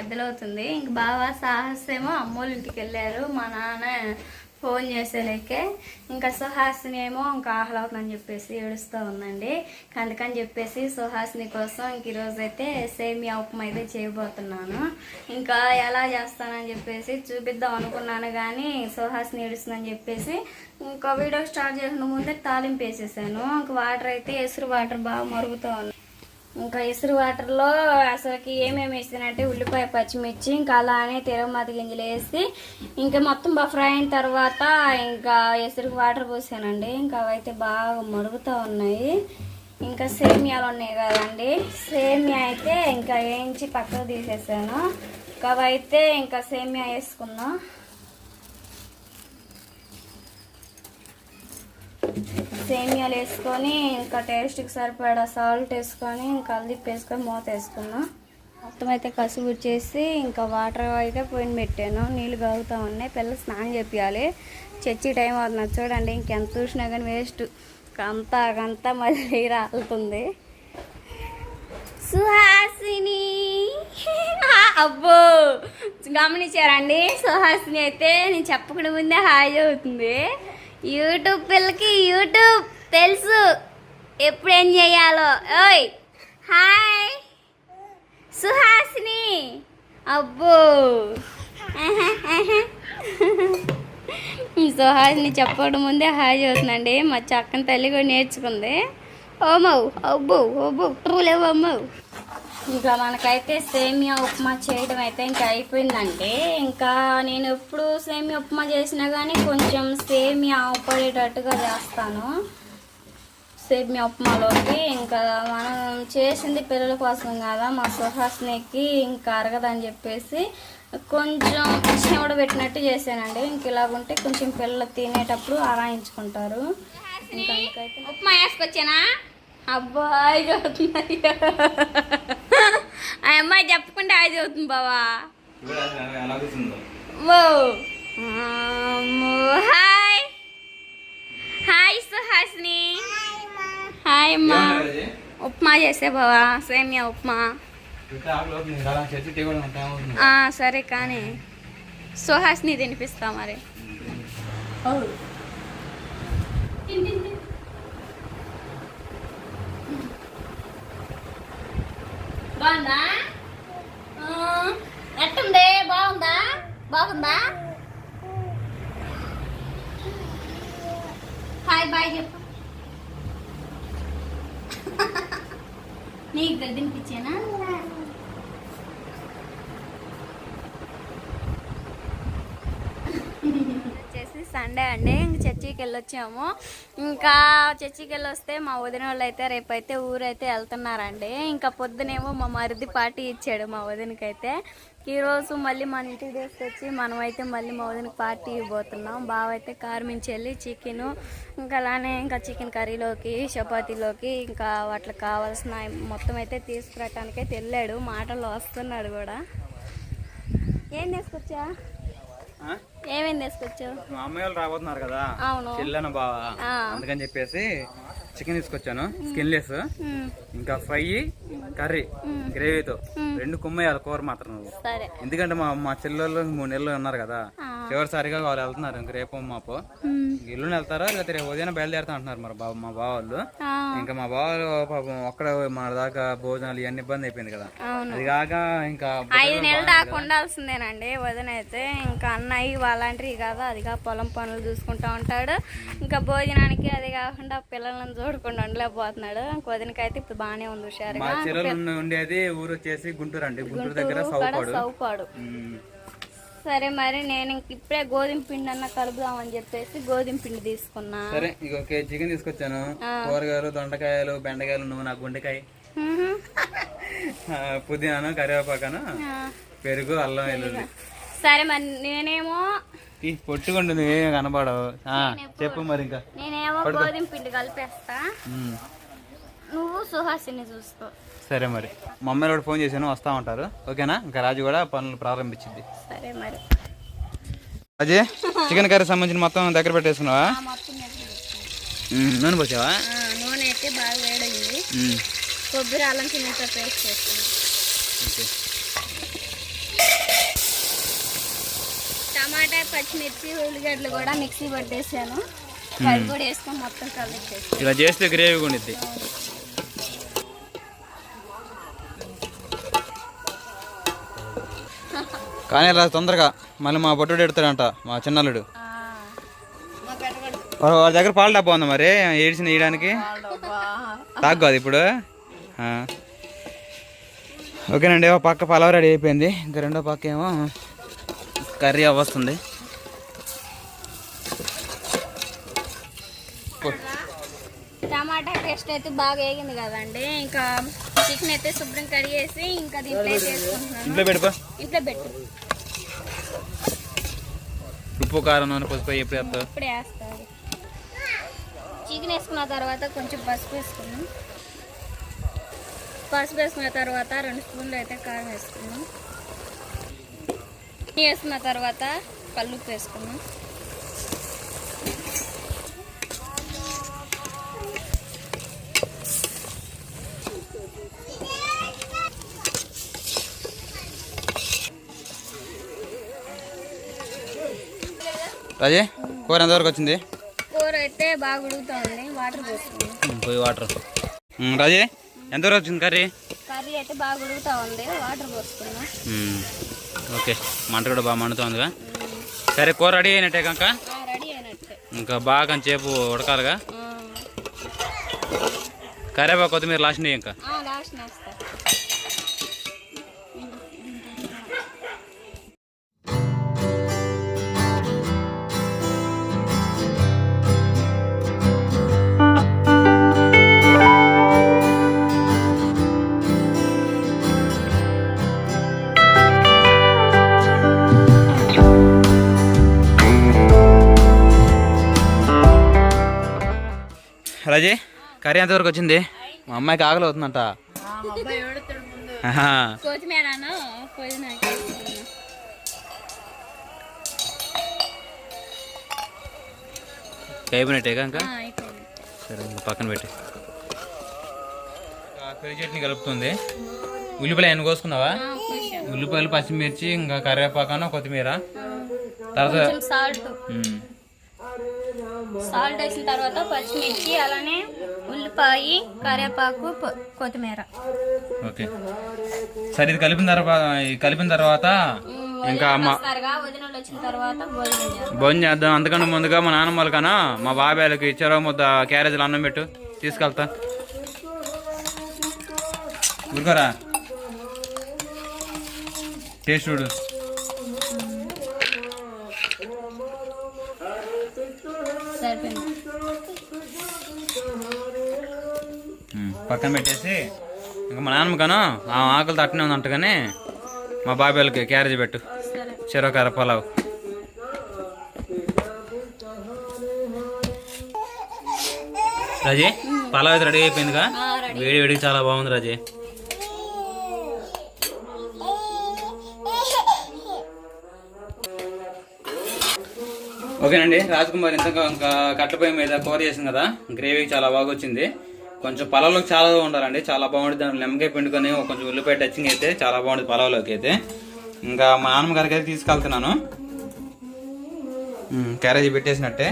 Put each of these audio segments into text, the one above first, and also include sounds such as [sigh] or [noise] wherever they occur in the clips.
మధ్యలో అవుతుంది ఇంక బావ సాహస్ ఏమో అమ్మోళ్ళ ఇంటికి వెళ్ళారు. మా నాన్న ఫోన్ చేసేలేకే. ఇంకా సుహాసిని ఏమో ఇంకా ఆహ్లావుతుందని చెప్పేసి ఏడుస్తూ ఉందండి. అందుకని చెప్పేసి సుహాసిని కోసం ఇంక ఈరోజు అయితే సేమియా ఉప్మా అయితే చేయబోతున్నాను. ఇంకా ఎలా చేస్తానని చెప్పేసి చూపిద్దాం అనుకున్నాను కానీ సుహాసిని ఏడుస్తుందని చెప్పేసి ఇంకా వీడియో స్టార్ట్ చేసిన ముందే తాలింపు వేసేసాను. ఇంకా వాటర్ అయితే ఎసురు వాటర్ బాగా మరుగుతూ ఉంది. ఇంకా ఇసురు వాటర్లో అసలుకి ఏమేమి వేసానంటే ఉల్లిపాయ పచ్చిమిర్చి ఇంకా అలానే తిరగమాత గింజలు వేసి ఇంకా మొత్తం బాగా ఫ్రై అయిన తర్వాత ఇంకా ఎసురుకు వాటర్ పోసానండి. ఇంకా అవైతే బాగా మరుగుతూ ఉన్నాయి. ఇంకా సేమియాలు ఉన్నాయి కదండి. సేమియా అయితే ఇంకా వేయించి పక్కకు తీసేసాను. ఇంకా అవైతే ఇంకా సేమియా వేసుకుందాం సేమియాలు వేసుకొని ఇంకా టేస్ట్కి సరిపడా సాల్ట్ వేసుకొని ఇంకా కలిపి వేసుకొని మూత వేసుకున్నా. మొత్తం అయితే కసుగు చేసి ఇంకా వాటర్ అయితే పోయిన పెట్టాను. నీళ్ళు కాగుతూ ఉన్నాయి. పిల్లలు స్నానం చేపియాలి. చచ్చి టైం అవుతుంది చూడండి. ఇంకెంత చూసినా కానీ వేస్ట్. అంతా అంతా మళ్ళీ రాలుతుంది సుహాసిని! అబ్బో! గమనించారండి సుహాసిని అయితే నేను చెప్పకుండా ముందే హాయ్ అవుతుంది. యూట్యూబ్ పిల్లకి యూట్యూబ్ తెలుసు. ఎప్పుడు ఏం చేయాలో? ఓయ్ హాయ్. సుహాసిని. అబ్బో. సుహాసిని చెప్పడం ముందే హాయ్ చదువుతుందండి మా చక్కని తల్లి కూడా నేర్చుకుంది. ఓమవు అబ్బో అబ్బో ట్రూలేవు అమ్మవు ఇంకా మనకైతే సేమియా ఉప్మా చేయడం అయితే ఇంకా అయిపోయిందండి ఇంకా నేను ఎప్పుడు సేమియా ఉప్మా చేసినా కానీ కొంచెం సేమియా పడేటట్టుగా చేస్తాను. సేమియా ఉప్మాలోకి ఇంకా మనం చేసింది పిల్లల కోసం కదా మా సుహాస్నికి ఇంకా అరగదని చెప్పేసి కొంచెం చెమడ పెట్టినట్టు చేశానండి. ఇంక ఇలాగుంటే కొంచెం పిల్లలు తినేటప్పుడు ఆరాయించుకుంటారు. ఇంకా ఉప్మా వేసుకొచ్చానా? అబ్బాయి ఆ అమ్మాయి చెప్పకుండా ఆగి చదువుతుంది బావా. Hi hi Suhasini. హాయ్ అమ్మా. ఉప్మా చేసే బావా సేమియా ఉప్మా. అవుతుంది. సరే కానీ సుహాసిని తినిపిస్తా మరి. బాగుందా? ఎట్టుంది బాగుందా? బాగుందా? హాయ్ బాయ్ చెప్పు. నీకు దగ్గర తినిపించానా వచ్చేసి సండే అండి. ఇంక చర్చికి వెళ్ళొచ్చాము ఇంకా చర్చికి వెళ్ళొస్తే మా వదిన వాళ్ళు అయితే రేపైతే ఊరైతే వెళ్తున్నారండి ఇంకా పొద్దునేమో మా మరిది పార్టీ ఇచ్చాడు మా వదినకైతే. ఈరోజు మళ్ళీ మన ఇంటికి తీసుకొచ్చి మనమైతే మళ్ళీ మా వదినకి పార్టీ ఇవ్వబోతున్నాం. బావ అయితే కారు మించి వెళ్ళి చికెను ఇంకా అలానే ఇంకా చికెన్ కర్రీలోకి చపాతీలోకి ఇంకా వాటికి కావాల్సిన మొత్తం అయితే తీసుకురావటానికి వెళ్ళాడు మాటలు వస్తున్నాడు కూడా. ఏం తీసుకొచ్చా? ఏమేం తీసుకొచ్చావు? మా అమ్మాయి వాళ్ళు రాబోతున్నారు కదా. చెల్లెన బావా. అందుకని చెప్పేసి చికెన్ తీసుకొచ్చాను. స్కిన్లెస్. ఇంకా ఫ్రై కర్రీ గ్రేవీతో. రెండు కుమ్మేయాలి కూర మాత్రం నువ్వు. ఎందుకంటే మా మా చెల్లెళ్ళు మూడు నెలలు ఉన్నారు కదా. చివరిసారిగా వాళ్ళు వెళ్తున్నారు. ఇంక రేపు మాపు. ఉమ్, ఇల్లుని వెళ్తారా? లేకపోతే రేపు ఉదయం బయలుదేరుతా అంటున్నారు మరి బావ మా బావ వాళ్ళు ఆ, ఇంకా మా బావలు పాపం ఒక్కడ మన దాకా భోజనాలు ఇవన్నీ ఇబ్బంది అయిపోయింది కదా. అది కాక ఇంకా ఐదు నెలలు దాకా ఉండాల్సిందేనండి వదిన అయితే. ఇంకా అన్నయ్య వాళ్ళంటివి కదా అదిగా పొలం పనులు చూసుకుంటా ఉంటాడు. ఇంకా భోజనానికి అది కాకుండా పిల్లలను చూడకుండా ఉండలేకపోతున్నాడు. వదినకైతే ఇప్పుడు బాగానే ఉంది హుషారుగా. చెల్లెలు ఉండేది ఊరు వచ్చేసి గుంటూరు అండి. గుంటూరు దగ్గర సౌపాడు. సౌపాడు. సరే మరి నేను ఇంక ఇప్పుడే గోధుమ పిండి అన్న కలుపుదామని చెప్పేసి గోధుమ పిండి తీసుకున్నా. సరే కేజీ చికెన్ తీసుకొచ్చాను. కూరగాయలు దొండకాయలు బెండకాయలు నువ్వు నాకు గుండెకాయ. పుదీనాను కరివేపాకను పెరుగు అల్లం వెల్లుల్లి. సరే మరి నేనేమో పొట్టుకుంటుంది ఏం కనబడవు. చెప్పు మరి ఇంకా. నేనేమో గోధుమ పిండి కలిపేస్తా. నువ్వు సుహాసిని చూసుకో. సరే మరి. మా అమ్మాయి కూడా ఫోన్ చేశాను వస్తా ఉంటారు. ఓకేనా? ఇంకా రాజు కూడా పనులు ప్రారంభించింది సరే మరి. అజయ్ చికెన్ కర్రీ సంబంధించిన మొత్తం దగ్గర పెట్టేసుకున్నావా? నూనె పోసావా? ఆ, నూనె అయితే బాగా వేడైంది ఉమ్. కొబ్బరి అల్లం పేస్ట్ టమాటా పచ్చిమిర్చి ఉల్లిగడ్డలు కూడా మిక్సీ పట్టేసాను. వేసుకొని మొత్తం కలిపేసి ఇలా చేస్తే గ్రేవీ ఉండిద్ది. కానీ ఇలా తొందరగా మళ్ళీ మా బొట్టుడు ఎడతాడంట మా చిన్నల్లుడు. వాళ్ళ దగ్గర పాల డబ్బా ఉంది మరి ఏడిసిన వేయడానికి తాగు అది ఇప్పుడు. ఓకేనండి ఒక పక్క పలావ్ రెడీ అయిపోయింది. ఇంకా రెండో పక్క ఏమో కర్రీ అవ్వస్తుంది. టమాటా పేస్ట్ అయితే బాగా వేగింది కదండి. ఇంకా చికెన్ అయితే శుభ్రం కడిగేసి ఇంకా దీంట్లో వేసుకుంటున్నాను ఇంట్లో పెట్టుకో. ఇంట్లో పెట్టు. ఉప్పు కారం నూనె పసుపు ఎప్పుడు వేస్తావు ఇప్పుడే వేస్తారు. చికెన్ వేసుకున్న తర్వాత కొంచెం పసుపు వేసుకున్నాం పసుపు వేసుకున్న తర్వాత రెండు స్పూన్లు అయితే కారం వేసుకున్నాం వేసుకున్న తర్వాత కల్లుప్పు వేసుకున్నాం రాజే కూర ఎంతవరకు వచ్చింది? కూర అయితే బాగా వాటర్ రాజే ఎంతవరకు వచ్చింది కర్రీ? కర్రీ అయితే బాగా ఉడుకుతా ఉంది వాటర్ పోసుకున్నాం. ఓకే. మంట కూడా బాగా మండుతుందిగా. సరే కూర రెడీ అయినట్టే కనుక ఇంకా బాగా కొంచెంసేపు ఉడకాలిగా? ఆ. కరేపాకు కొత్తిమీర లాస్ట్ ఇంకా రాజే కర్రీ ఎంతవరకు వచ్చింది? మా అమ్మాయికి ఆకలి అవుతుందంట. ఆహా. కొత్తిమీరను పుదీనా వేసుకున్నాం. అయిపోయినట్టే ఇంకా? సరే ఇంకా పక్కన పెట్టి. పెరుగు చట్నీ కలుపుతుంది. ఉల్లిపాయలు ఆయన కోసుకున్నావా? ఉల్లిపాయలు పచ్చిమిర్చి ఇంకా కరివేపాకను కొత్తిమీర. తర్వాత కొంచెం సాల్ట్ వేసిన తర్వాత పచ్చిమిర్చి అలానే ఉల్లిపాయ కరివేపాకు పొ- కొత్తిమీర. ఓకే. సరే ఇది కలిపిన తర్వాత కలిపిన తర్వాత ఇంకా మా వస్తారుగా వదిన వాళ్ళు వచ్చిన తర్వాత భోజనం చేద్దాం. అందుకని ముందుగా మా నాన్నమ్మ వాళ్ళకన్నా మా బాబాయ్లకి ఇచ్చారో ముద్ద క్యారేజీలో అన్నం పెట్టు. తీసుకెళ్తా. ఊరుకోరా. టేస్ట్ చూడు. పక్కన పెట్టేసి ఇంకా మా నాన్నమ్మకను ఆ ఆకలి తట్టనే ఉంది అంటగానే మా బాబాయ్లకి క్యారేజీ పెట్టు. చెరొకర పొలావ్. రాజీ పలావ్ అయితే రెడీ అయిపోయిందిగా? వేడి వేడికి చాలా బాగుంది రాజీ. ఓకేనండి రాజ్కుమార్ ఇంతగా ఇంకా కట్టెపొయ్యి మీద కూర చేసింది కదా గ్రేవీ చాలా బాగా వచ్చింది. కొంచెం పలావ్లోకి చాలా ఉండాలండి. చాలా బాగుంటుంది దాని నిమ్మకాయ పిండుకొని కొంచెం ఉల్లిపాయ టచింగ్ అయితే చాలా బాగుంటుంది పలావ్లోకి అయితే. ఇంకా మా నాన్నగారికి గారికి అయితే తీసుకెళ్తున్నాను. క్యారేజీ పెట్టేసినట్టే.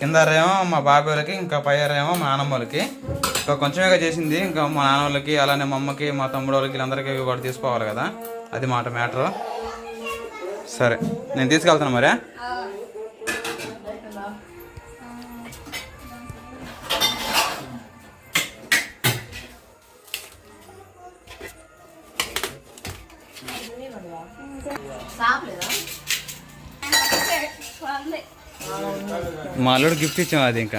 కింద మా బాబాయ్ వాళ్ళకి ఇంకా పై మా నాన్నమ్మ వాళ్ళకి. ఇంకా కొంచెమే చేసింది. ఇంకా మా నాన్న వాళ్ళకి అలానే మా అమ్మకి మా తమ్ముడు వాళ్ళకి వీళ్ళందరికీ కూడా తీసుకోవాలి కదా. అది మాట మ్యాటర్. సరే నేను తీసుకెళ్తాను మరి. మా అల్లుడు గిఫ్ట్ ఇచ్చాం అది ఇంకా.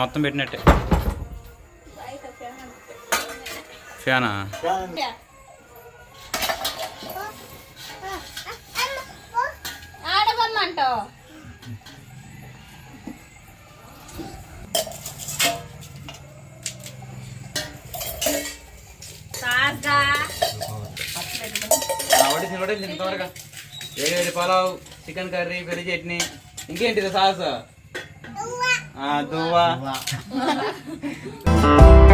మొత్తం పెట్టినట్టే. ఫ్యాన్. వడిసింది వడిసింది ఇంతవరకు వేడి వేడి పలావ్ చికెన్ కర్రీ పెరుగు చట్నీ. ఇంకేంటిది సాస్? ఆ, దువ్వ. [laughs]